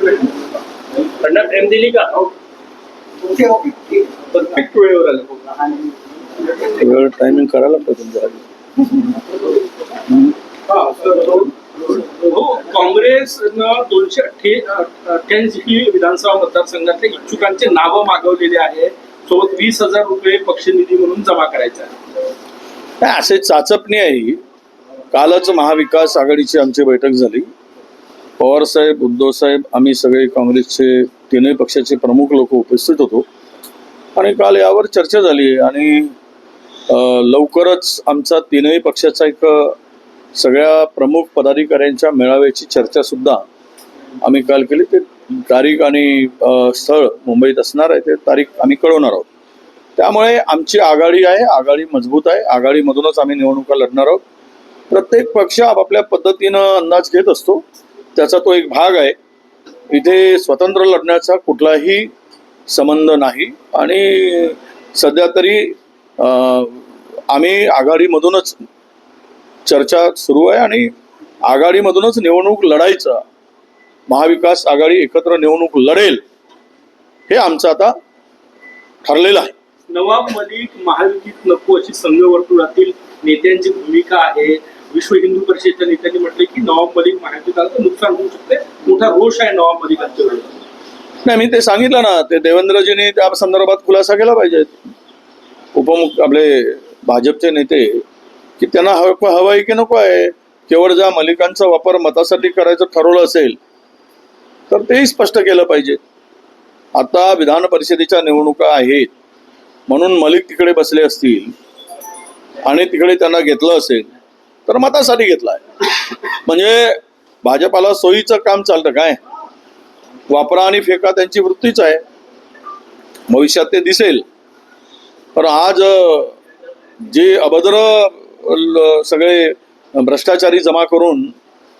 त्यांना प्रेम दिली का? परफेक्ट वेळेवर आले वेळ टायमिंग करायला लागतं तुमच्या आधी. हो काँग्रेसनं दोनशे अठ्ठ्याऐंशी विधानसभा मतदारसंघातल्या इच्छुकांचे नावं मागवलेले आहे. सोबत वीस हजार रुपये पक्षनिधी म्हणून जमा करायचा आहे असे चाचपणी आहे. ही. कालच महाविकास आघाडीची आमची बैठक झाली. पवार साहेब आम्ही सगळे काँग्रेसचे तीनही पक्षाचे प्रमुख लोक उपस्थित होतो. आणि काल यावर चर्चा झाली आणि लवकरच आमचा तीनही पक्षाचा एक सगळ्या प्रमुख पदाधिकाऱ्यांच्या मेळाव्याची चर्चासुद्धा आम्ही काल केली. ते तारीख आणि स्थळ मुंबईत असणार आहे ते तारीख आम्ही कळवणार आहोत. त्यामुळे आमची आघाडी आहे आघाडी मजबूत आहे. आघाडीमधूनच आम्ही निवडणुका लढणार आहोत. प्रत्येक पक्ष आपापल्या पद्धतीनं अंदाज घेत असतो. त्याचा तो एक भाग आहे. इथे स्वतंत्र लढण्याचा कुठलाही संबंध नाही. आणि सध्या तरी आम्ही आघाडीमधूनच चर्चा सुरू आहे आणि आघाडीमधूनच निवडणूक लढायचं महाविकास आघाडी एकत्र निवडणूक लढेल हे आमचं आता ठरलेलं आहे. नवाब मलिक महायुतीत नको अशी संघ वर्तुळातील नेत्यांची भूमिका आहे. विश्व हिंदू परिषदेच्या नेत्यांनी म्हटले की नवाब मलिक महायुतीत नुकसान होऊ शकते. मोठा रोष आहे नवाब मलिकांच्या नाही मी ते सांगितलं ना ते देवेंद्रजींनी त्या संदर्भात खुलासा केला पाहिजे. उपमुख आपले भाजपचे नेते की त्यांना हवं हवं आहे की नको आहे केवळ ज्या मलिकांचा वापर मतासाठी करायचं ठरवलं असेल तर तेही स्पष्ट केलं पाहिजे. आता विधान परिषदेच्या निवडणुका आहेत म्हणून मलिक तिकडे बसले असतील आणि तिकडे त्यांना घेतलं असेल तर मतासाठी घेतलाय. आहे म्हणजे भाजपाला सोयीचं काम चालतं काय? वापरा आणि फेका त्यांची वृत्तीच आहे. भविष्यात ते दिसेल. पण आज जे अभद्र सगळे भ्रष्टाचारी जमा करून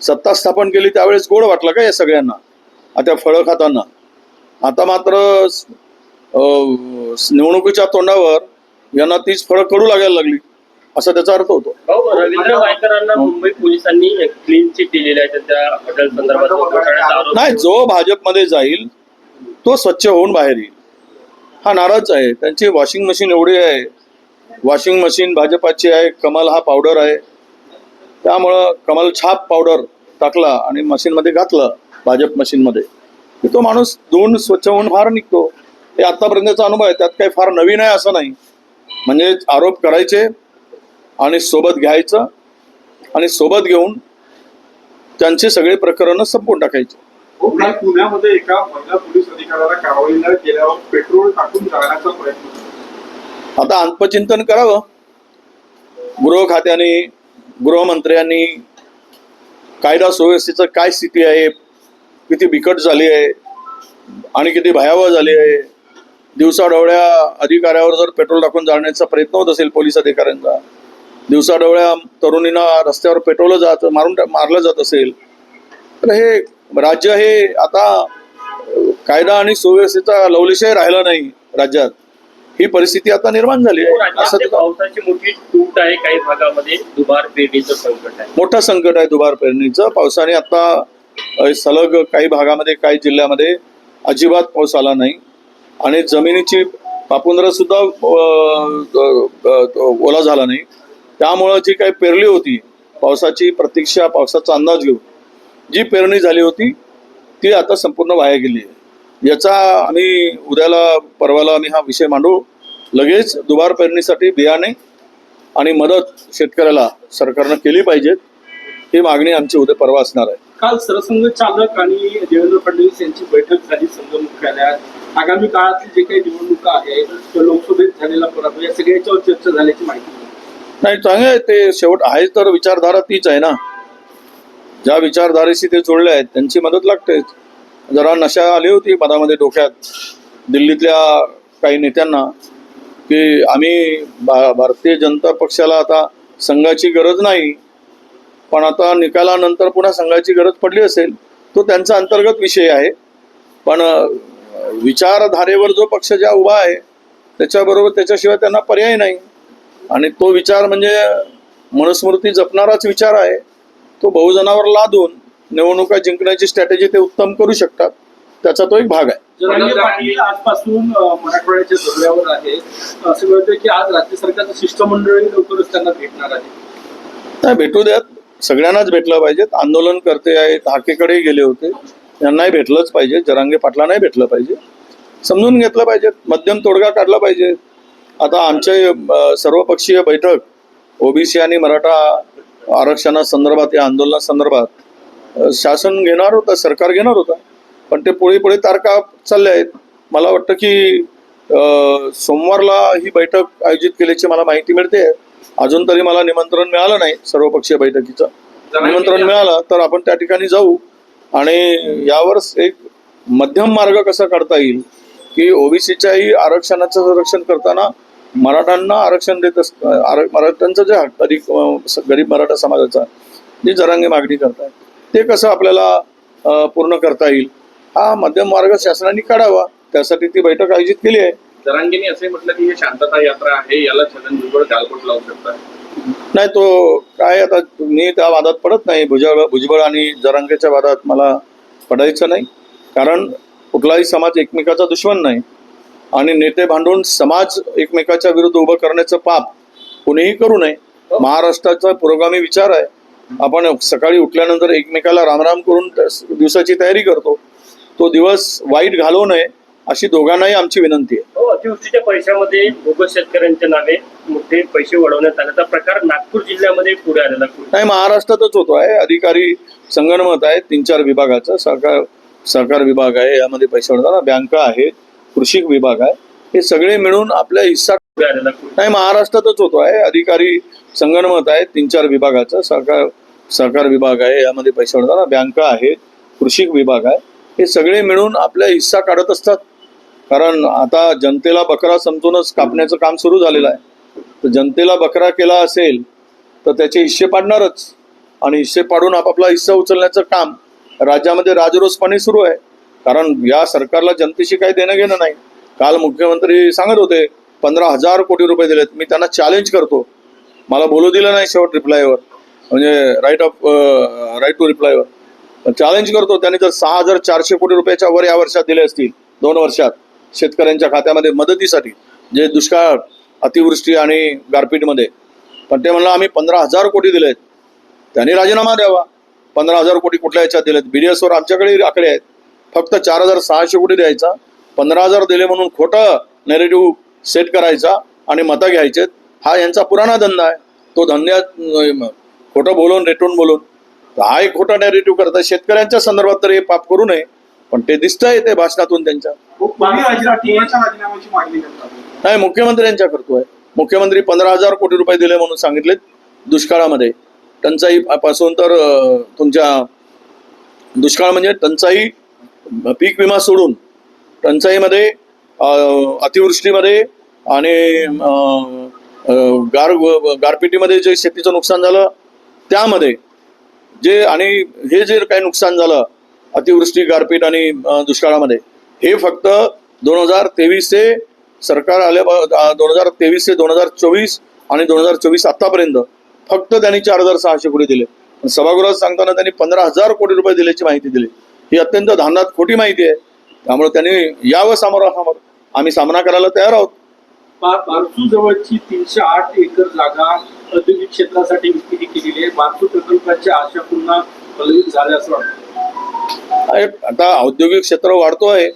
सत्ता स्थापन केली त्यावेळेस गोड वाटलं का या सगळ्यांना? आता फळं खाताना. आता मात्र निवडणुकीच्या तोंडावर यांना तीच फळं कडू लागायला लागली. असा त्याचा अर्थ होतो. भाऊ रवींद्र वायकरांना मुंबई पोलिसांनी क्लीन चिट दिलेली आहे त्या हॉटेल संदर्भात घोटाळ्याचा आरोप नाही जो भाजपमध्ये जाईल तो स्वच्छ होऊन बाहेर येईल. हा नाराज आहे. त्यांची वॉशिंग मशीन एवढी आहे. वॉशिंग मशीन भाजपाची आहे. कमल हा पावडर आहे. त्यामुळं कमल छाप पावडर टाकला आणि मशीनमध्ये घातलं भाजप मशीनमध्ये की तो माणूस धुवून स्वच्छ होऊन फार निघतो. हे आतापर्यंतचा अनुभव आहे. त्यात काही फार नवीन आहे असं नाही. म्हणजे आरोप करायचे आणि सोबत घ्यायचं आणि सोबत घेऊन त्यांचे सगळे प्रकरणं संपवून टाकायचे. पुण्यामध्ये एका महिला पोलीस अधिकाऱ्याला कारवाई न केल्यावर पेट्रोल टाकून जाळण्याचा प्रयत्न. आता आत्मचिंतन करावं. गृह खात्याने गृहमंत्र्यांनी कायदा सुव्यवस्थेचं काय स्थिती आहे? किती बिकट झाली आहे? आणि किती भयावह झाली आहे? दिवसाढवळ्या अधिकाऱ्यावर जर पेट्रोल टाकून जाळण्याचा प्रयत्न होत असेल पोलीस अधिकाऱ्यांचा दिवसाढवळ्या तरुणींना रस्त्यावर पेट्रोल जात मारून मारलं जात असेल तर हे राज्य हे आता कायदा आणि सुव्यवस्थेचा लवलेशही राहिला नाही राज्यात. ही परिस्थिती आता निर्माण झाली. आहे राज्यामध्ये पावसाची मोठी तूट आहे काही भागामध्ये दुबार पेरणीचं संकट आहे. मोठं संकट आहे दुबार पेरणीचं. पावसाने आता सलग काही भागामध्ये काही जिल्ह्यामध्ये अजिबात पाऊस आला नाही. आणि जमिनीची पापुंद्र सुद्धा ओला झाला नाही. त्यामुळं जी काही पेरली होती पावसाची प्रतीक्षा पावसाचा अंदाज घेऊन जी पेरणी झाली होती ती आता संपूर्ण वाया गेली आहे. याचा आम्ही उद्याला परवाला आम्ही हा विषय मांडू लगेच दुबार पेरणीसाठी बियाणे आणि मदत शेतकऱ्याला सरकारनं केली पाहिजेत ही मागणी आमची उद्या परवा असणार आहे. काल सरसंघ चालक आणि देवेंद्र फडणवीस यांची बैठक झाली संघ मुख्यालयात. आगामी काळातली जे काही निवडणुका आहेत लोकसभेत झालेला पराभव या सगळ्याच्यावर चर्चा झाल्याची माहिती नाही चांगलं आहे ते. शेवट आहे तर विचारधारा तीच आहे ना. ज्या विचारधारेशी ते जोडले आहेत त्यांची मदत लागते. जरा नशा आली होती मनामध्ये डोक्यात दिल्लीतल्या काही नेत्यांना की आम्ही भा भारतीय जनता पक्षाला आता संघाची गरज नाही. पण आता निकालानंतर पुन्हा संघाची गरज पडली असेल तो त्यांचा अंतर्गत विषय आहे. पण विचारधारेवर जो पक्ष ज्या उभा आहे त्याच्याबरोबर त्याच्याशिवाय त्यांना पर्याय नाही. आणि तो विचार म्हणजे मनुस्मृती जपणाराच विचार आहे. तो बहुजनावर लादून निवडणुका जिंकण्याची स्ट्रॅटेजी ते उत्तम करू शकतात. त्याचा तो एक भाग आहे. आजपासून मराठवाड्याच्या दौऱ्यावर आहे. असं कळतं की आज राज्य सरकारचं शिष्टमंडळ लवकरच त्यांना भेटणार आहे. नाही भेटू द्यात. सगळ्यांनाच भेटलं पाहिजेत. आंदोलन करते आहेत हाकेकडेही गेले होते. यांनाही भेटलंच पाहिजे. जरांगे पाटलांनाही भेटलं पाहिजे. समजून घेतलं पाहिजे मध्यम तोडगा काढला पाहिजे. आता आमचे सर्वपक्षीय बैठक ओबीसी आणि मराठा आरक्षणासंदर्भात या आंदोलनासंदर्भात शासन घेणार होतं सरकार घेणार होतं पण ते पुढे पुढे तारखा चालल्या आहेत. मला वाटतं की सोमवारला ही बैठक आयोजित केल्याची मला माहिती मिळते. अजून तरी मला निमंत्रण मिळालं नाही सर्वपक्षीय बैठकीचं. निमंत्रण मिळालं तर आपण त्या ठिकाणी जाऊ. आणि यावर एक मध्यम मार्ग कसा काढता येईल की ओबीसीच्याही आरक्षणाचं संरक्षण करताना मराठ्यांना आरक्षण देत असत मराठ्यांचं जे हक्क अधिक गरीब मराठा समाजाचा जी जरांगी मागणी करताय ते कसं आपल्याला पूर्ण करता येईल? हा मध्यम मार्ग शासनाने काढावा. त्यासाठी ती बैठक आयोजित केली आहे. जरांगेने असे म्हटलं की हे शांतता यात्रा आहे याला छगन भुजबळ गालबोट लावू शकतात. नाही तो काय आता मी त्या वादात पडत नाही. भुजबळ भुजबळ आणि जरांगेच्या वादात मला पडायचं नाही. कारण कुठलाही समाज एकमेकाचा दुश्मन नाही. आणि नेते भांडून समाज एकमेकाच्या विरुद्ध उभं करण्याचं पाप कोणीही करू नये. महाराष्ट्राचा पुरोगामी विचार आहे. आपण सकाळी उठल्यानंतर एकमेकाला रामराम करून दिवसाची तयारी करतो. तो दिवस वाईट घालवू नये अशी दोघांनाही आमची विनंती आहे. हो अतिवृष्टीच्या पैशामध्ये बोगस शेतकऱ्यांच्या नावे मोठे पैसे वळवण्यात आल्याचा प्रकार नागपूर जिल्ह्यामध्ये पुढे आलेला. नाही महाराष्ट्रातच होतो आहे. अधिकारी संगणमत आहे तीन चार विभागाचं. सहकार सहकार विभाग आहे. यामध्ये पैसे भरताना बँका आहेत. कृषी विभाग आहे. हे सगळे मिळून आपल्या हिस्सा नाही महाराष्ट्रातच होतो आहे. अधिकारी संगणमत आहे तीन चार विभागाचं. सहकार सहकार विभाग आहे यामध्ये पैसे भरताना बँका आहेत कृषी विभाग आहे. हे सगळे मिळून आपल्या हिस्सा काढत असतात. कारण आता जनतेला बकरा समजूनच कापण्याचं काम सुरू झालेलं आहे. तर जनतेला बकरा केला असेल तर त्याचे हिस्से पाडणारच. आणि हिस्से पाडून आपापला हिस्सा उचलण्याचं काम. राज्यामध्ये राजरोसपणे सुरू आहे. कारण या सरकारला जनतेशी काही देणं घेणं नाही. काल मुख्यमंत्री सांगत होते पंधरा हजार कोटी रुपये दिलेत मी त्यांना चॅलेंज करतो. मला बोलू दिलं नाही शेवट रिप्लायवर म्हणजे राईट ऑफ राईट टू रिप्लायवर चॅलेंज करतो त्यांनी जर सहा हजार चारशे कोटी रुपयाच्या वर या वर्षात दिले असतील दोन वर्षात शेतकऱ्यांच्या खात्यामध्ये मदतीसाठी जे दुष्काळ अतिवृष्टी आणि गारपीटमध्ये. पण ते म्हणलं आम्ही पंधरा हजार कोटी दिलेत. त्यांनी राजीनामा द्यावा. पंधरा हजार कोटी कुठल्या याच्यात दिलेत? बी डी एसवर आमच्याकडे आकडे आहेत. फक्त चार हजार सहाशे कोटी द्यायचा पंधरा हजार दिले म्हणून खोटं नेरेटिव्ह सेट करायचा आणि मतं घ्यायचेत हा यांचा पुराणा धंदा आहे. तो धंद्यात अं, खोटं बोलून रेटून बोलून तर हा एक खोटा नॅरेटिव्ह करतात. शेतकऱ्यांच्या संदर्भात तर हे पाप करू नये पण ते दिसतंय ते भाषणातून त्यांच्या. नाही मुख्यमंत्र्यांच्या करतोय. मुख्यमंत्री पंधरा हजार कोटी रुपये दिले म्हणून सांगितलेत दुष्काळामध्ये. टंचाई पासून तर तुमच्या दुष्काळ म्हणजे टंचाई पीक विमा सोडून टंचाईमध्ये अतिवृष्टीमध्ये आणि गार गारपिटीमध्ये जे शेतीचं नुकसान झालं त्यामध्ये जे आणि हे जे काही नुकसान झालं अतिवृष्टी गारपीट आणि दुष्काळामध्ये हे फक्त दोन हजार तेवीस ते सरकार आल्या दोन हजार तेवीस ते दोन हजार चोवीस आणि दोन हजार चोवीस आतापर्यंत फक्त त्यांनी चार हजार सहाशे कोटी दिले. सभागृहात सांगताना त्यांनी पंधरा हजार कोटी रुपये दिल्याची माहिती दिली. ही अत्यंत धांदात खोटी माहिती आहे. त्यामुळे त्यांनी यावं सामोरासमोर आम्ही सामना करायला तयार आहोत. बारसू जवळची तीनशे आठ एकर जागा औद्योगिक क्षेत्रासाठी विक्री केलेली आहे. बारसू प्रकल्पाच्या आशा पुन्हा झाल्या असं वाटतं. आता औद्योगिक क्षेत्र वाढतोय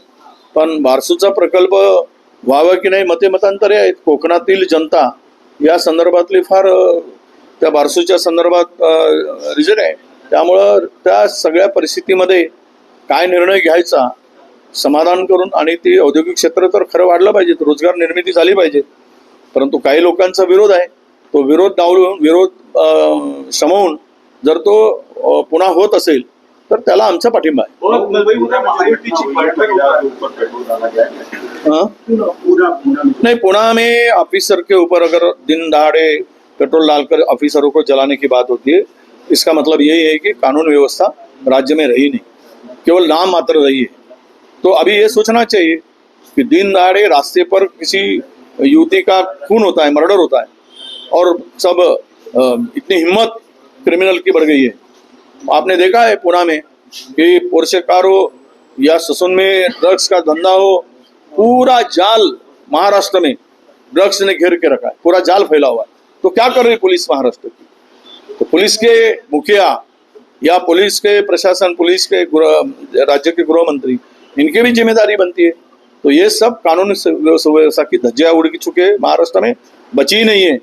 पण बारसूचा प्रकल्प व्हावा की नाही मते मतांतरे आहेत. कोकणातील जनता या संदर्भातली फार त्या बारसूच्या संदर्भात रिझन आहे. त्यामुळं त्या सगळ्या परिस्थितीमध्ये काय निर्णय घ्यायचा समाधान करून आणि ती औद्योगिक क्षेत्र तर खरं वाढलं पाहिजे रोजगार निर्मिती झाली पाहिजे परंतु काही लोकांचा विरोध आहे. तो विरोध डावलून विरोध शमवून जर तो पुन्हा होत असेल तर त्याला आमचा पाठिंबा आहे? नहीं पुणे में ऑफिसर के ऊपर अगर दिन दहाड़े पेट्रोल डालकर ऑफिसरों को जलाने की बात होती है इसका मतलब यही है कि कानून व्यवस्था राज्य में रही नहीं। केवल नाम मात्र रही है तो अभी ये सोचना चाहिए कि दिन दहाड़े रास्ते पर किसी युवती का खून होता है, मर्डर होता है, और सब इतनी हिम्मत क्रिमिनल की बढ़ गई है। आपने देखा है पुणे में कि पोर्शे कारो या ससुन में ड्रग्स का धंधा हो, पूरा जाल महाराष्ट्र में ड्रग्स ने घेर के रखा है, पूरा जाल फैला हुआ है। तो क्या कर रही पुलिस महाराष्ट्र की? तो पुलिस के मुखिया या पुलिस के प्रशासन पुलिस के राज्य के गृह मंत्री इनकी भी ज़िम्मेदारी बनती है। तो ये सब कानून सुव्यवस्था की धज्जियाँ उड़ चुके हैं महाराष्ट्र में बची ही नहीं है।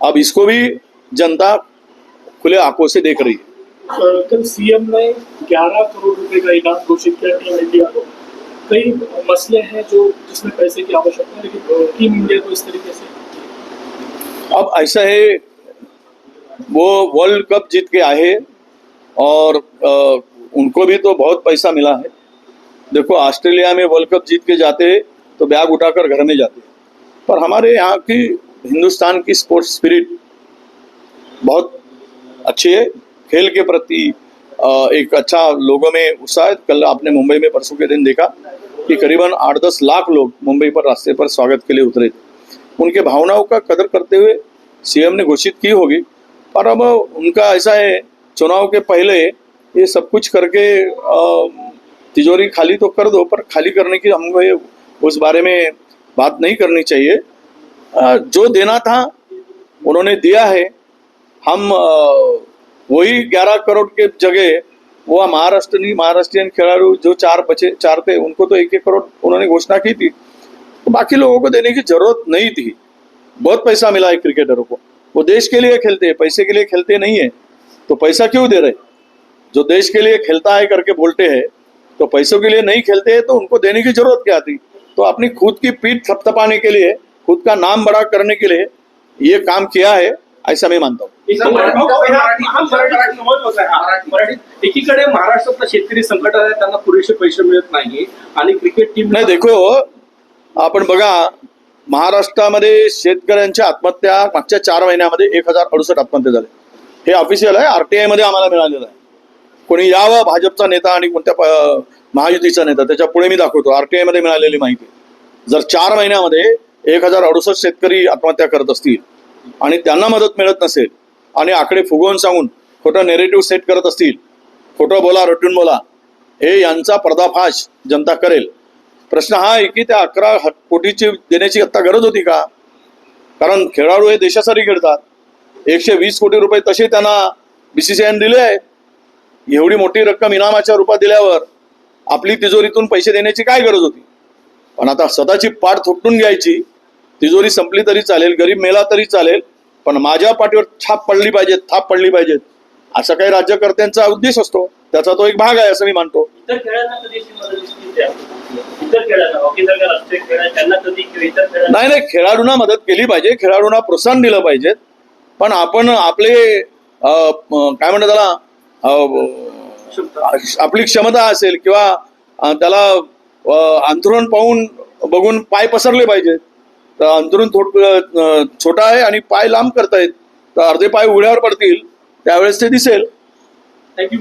अब इसको भी जनता खुले आँखों से देख रही है। कल सीएम ने 11 करोड़ रुपए का इनाम घोषित किया टीम इंडिया को। कई मसले हैं जो जिसमें पैसे की आवश्यकता है लेकिन टीम इंडिया को इस तरीके से अब ऐसा है वो वर्ल्ड कप जीत के आए और अ, उनको भी तो बहुत पैसा मिला है। देखो ऑस्ट्रेलिया में वर्ल्ड कप जीत के जाते तो बैग उठाकर घर में जाते। पर हमारे यहाँ की हिंदुस्तान की स्पोर्ट्स स्पिरिट बहुत अच्छी है। खेल के प्रति एक अच्छा लोगों में उत्साह कल आपने मुंबई में परसों के दिन देखा कि करीबन आठ दस लाख लोग मुंबई पर रास्ते पर स्वागत के लिए उतरे थे। उनके भावनाओं का कदर करते हुए सीएम ने घोषित की होगी। पर अब उनका ऐसा है चुनाव के पहले ये सब कुछ करके तिजोरी खाली तो कर दो, पर खाली करने की हमको ये, उस बारे में बात नहीं करनी चाहिए। जो देना था, उन्होंने दिया है। हम वही ग्यारह करोड़ के जगह, वो महाराष्ट्र, महाराष्ट्रीयन खिलाड़ी जो चार बचे, चार थे, उनको तो एक एक करोड़ उन्होंने घोषणा की थी। तो बाकी लोगों को देने की ज़रूरत नहीं थी। बहुत पैसा मिला है क्रिकेटरों को। वो देश के लिए खेलते हैं, पैसे के लिए खेलते नहीं है। तो पैसा क्यों दे रहे? जो देश के लिए खेलता है करके बोलते हैं तो पैसों के लिए नहीं खेलते हैं तो उनको देने की जरूरत क्या थी? तो अपनी खुद की पीठ थपथपाने के लिए खुद का नाम बड़ा करने के लिए ये काम किया है ऐसा मैं मानता हूँ। एकीकडे महाराष्ट्रातला शेतकरी संकटात आहे त्यांना पुरेसे पैसे मिळत नाही आणि क्रिकेट टीम नाही देखो आपण बघा महाराष्ट्रामध्ये शेतकऱ्यांच्या आत्महत्या मागच्या चार महिन्यामध्ये एक हजार अडुसष्ट आत्महत्या झाल्या हे ऑफिशियल आहे. आरटीआयमध्ये आम्हाला मिळालेलं आहे. कोणी यावं भाजपचा नेता आणि कोणत्या प- महायुतीचा नेता त्याच्या पुढे मी दाखवतो. आरटीआयमध्ये मिळालेली माहिती. जर चार महिन्यामध्ये एक हजार अडुसष्ट शेतकरी आत्महत्या करत असतील आणि त्यांना मदत मिळत नसेल आणि आकडे फुगवून सांगून खोटं नेरेटिव्ह सेट करत असतील खोटं बोला रटून बोला हे यांचा पर्दाफाश जनता करेल. प्रश्न हा आहे की त्या अकरा ह- कोटीची देण्याची आत्ता गरज होती का? कारण खेळाडू हे देशासाठी खेळतात. एकशे वीस कोटी रुपये तसे त्यांना बीसीसीआयने दिले आहे. एवढी मोठी रक्कम इनामाच्या रूपात दिल्यावर आपली तिजोरीतून पैसे देण्याची काय गरज होती? पण आता स्वतःची पाठ थोपटून घ्यायची तिजोरी संपली तरी चालेल गरीब मेला तरी चालेल पण माझ्या पाठीवर छाप पडली पाहिजे थाप पडली पाहिजेत. असा काही राज्यकर्त्यांचा उद्देश असतो. त्याचा तो एक भाग आहे असं मी मानतो. नाही नाही खेळाडूंना मदत केली पाहिजे खेळाडूंना प्रोत्साहन दिलं पाहिजे. पण आपण आपले काय म्हणतात त्याला आपली क्षमता असेल किंवा त्याला अंथरुण पाहून बघून पाय पसरले पाहिजेत तर अंथरुण छोटा आहे आणि पाय लांब करतायत. तर अर्धे पाय उघड्यावर पडतील त्यावेळेस ते दिसेल. थँक्यू